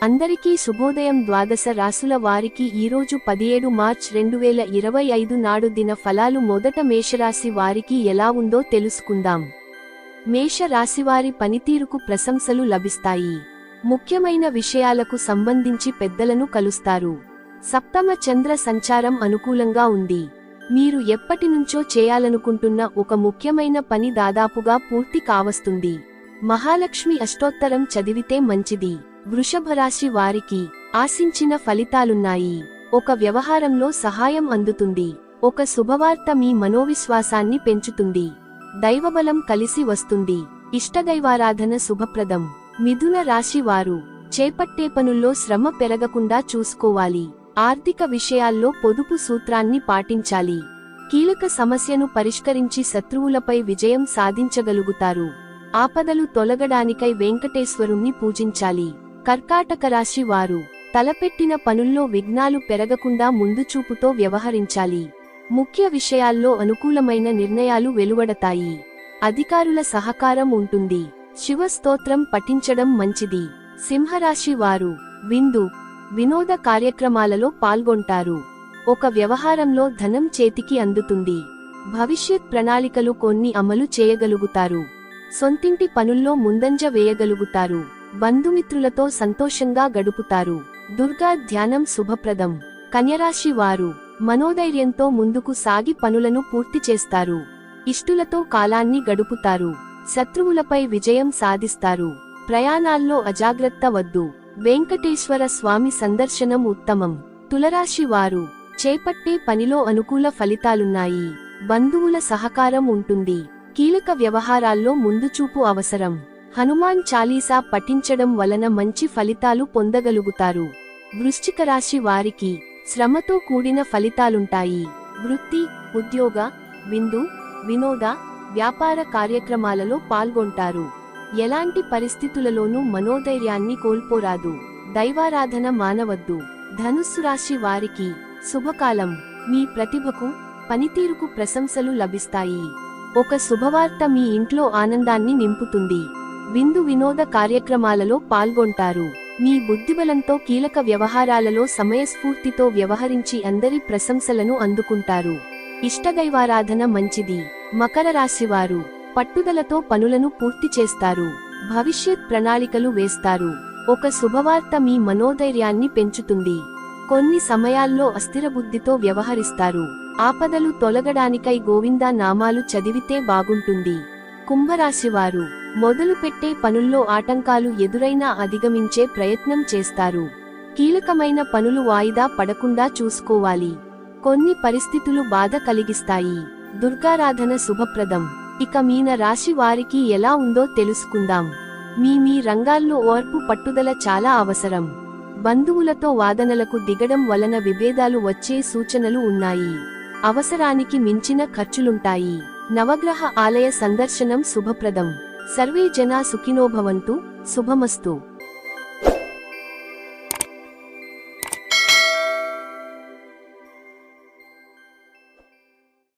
అందరికీ శుభోదయం ద్వాదశ రాసుల వారికి ఈరోజు పదిహేడు మార్చ్ రెండు వేల ఇరవై ఐదు నాడు దిన ఫలాలు మొదట మేషరాశి వారికి ఎలా ఉందో తెలుసుకుందాం. మేష రాశివారి పనితీరుకు ప్రశంసలు లభిస్తాయి. ముఖ్యమైన విషయాలకు సంబంధించి పెద్దలను కలుస్తారు. సప్తమ చంద్ర సంచారం అనుకూలంగా ఉంది. మీరు ఎప్పటినుంచో చేయాలనుకుంటున్న ఒక ముఖ్యమైన పని దాదాపుగా పూర్తి కావస్తుంది. మహాలక్ష్మి అష్టోత్తరం చదివితే మంచిది. వృషభ రాశి వారికి ఆశించిన ఫలితాలున్నాయి. ఒక వ్యవహారంలో సహాయం అందుతుంది. ఒక శుభవార్త మీ మనోవిశ్వాసాన్ని పెంచుతుంది. దైవబలం కలిసి వస్తుంది. ఇష్టదైవారాధన శుభప్రదం. మిథున రాశి వారు చేపట్టే పనుల్లో శ్రమ పెరగకుండా చూసుకోవాలి. ఆర్థిక విషయాల్లో పొదుపు సూత్రాన్ని పాటించాలి. కీలక సమస్యను పరిష్కరించి శత్రువులపై విజయం సాధించగలుగుతారు. ఆపదలు తొలగడానికై వెంకటేశ్వరుణ్ణి పూజించాలి. కర్కాటక రాశి వారు తలపెట్టిన పనుల్లో విఘ్నాలు పెరగకుండా ముందుచూపుతో వ్యవహరించాలి. ముఖ్య విషయాల్లో అనుకూలమైన నిర్ణయాలు వెలువడతాయి. అధికారుల సహకారం ఉంటుంది. శివ స్తోత్రం పఠించడం మంచిది. సింహరాశి వారు విందు వినోద కార్యక్రమాలలో పాల్గొంటారు. ఒక వ్యవహారంలో ధనం చేతికి అందుతుంది. భవిష్యత్ ప్రణాళికలు కొన్ని అమలు చేయగలుగుతారు. సొంతింటి పనుల్లో ముందంజ వేయగలుగుతారు. బంధుమిత్రులతో సంతోషంగా గడుపుతారు. దుర్గా ధ్యానం శుభప్రదం. కన్యరాశి వారు మనోధైర్యంతో ముందుకు సాగి పనులను పూర్తి చేస్తారు. ఇష్టులతో కాలాన్ని గడుపుతారు. శత్రువులపై విజయం సాధిస్తారు. ప్రయాణాల్లో అజాగ్రత్త వద్దు. వెంకటేశ్వర స్వామి సందర్శనం ఉత్తమం. తులరాశి వారు చేపట్టే పనిలో అనుకూల ఫలితాలున్నాయి. బంధువుల సహకారం ఉంటుంది. కీలక వ్యవహారాల్లో ముందుచూపు అవసరం. హనుమాన్ చాలీసా పఠించడం వలన మంచి ఫలితాలు పొందగలుగుతారు. వృశ్చిక రాశి వారికి శ్రమతో కూడిన ఫలితాలుంటాయి. వృత్తి ఉద్యోగ విందు వినోద వ్యాపార కార్యక్రమాలలో పాల్గొంటారు. ఎలాంటి పరిస్థితులలోనూ మనోధైర్యాన్ని కోల్పోరాదు. దైవారాధన మానవద్దు. ధనుస్సు రాశి వారికి శుభకాలం. మీ ప్రతిభకు పనితీరుకు ప్రశంసలు లభిస్తాయి. ఒక శుభవార్త మీ ఇంట్లో ఆనందాన్ని నింపుతుంది. విందు వినోద కార్యక్రమాలలో పాల్గొంటారు. మీ బుద్ధిబలంతో కీలక వ్యవహారాలలో సమయస్ఫూర్తితో వ్యవహరించి అందరి ప్రశంసలను అందుకుంటారు. ఇష్టదైవారాధన మంచిది. మకర రాశివారు పట్టుదలతో పనులను పూర్తి చేస్తారు. భవిష్యత్ ప్రణాళికలు వేస్తారు. ఒక శుభవార్త మీ మనోధైర్యాన్ని పెంచుతుంది. కొన్ని సమయాల్లో అస్థిరబుద్ధితో వ్యవహరిస్తారు. ఆపదలు తొలగడానికై గోవిందా నామాలు చదివితే బాగుంటుంది. కుంభరాశివారు మొదలుపెట్టే పనుల్లో ఆటంకాలు ఎదురైనా అధిగమించే ప్రయత్నం చేస్తారు. కీలకమైన పనులు వాయిదా పడకుండా చూసుకోవాలి. కొన్ని పరిస్థితులు బాధ కలిగిస్తాయి. దుర్గారాధన శుభప్రదం. ఇక మీన రాశి వారికి ఎలా ఉందో తెలుసుకుందాం. మీ మీ రంగాల్లో ఓర్పు పట్టుదల చాలా అవసరం. బంధువులతో వాదనలకు దిగడం వలన విభేదాలు వచ్చే సూచనలు ఉన్నాయి. అవసరానికి మించిన ఖర్చులుంటాయి. నవగ్రహ ఆలయ సందర్శనం శుభప్రదం. సర్వే జనా సుఖినోభవంతు శుభమస్తు.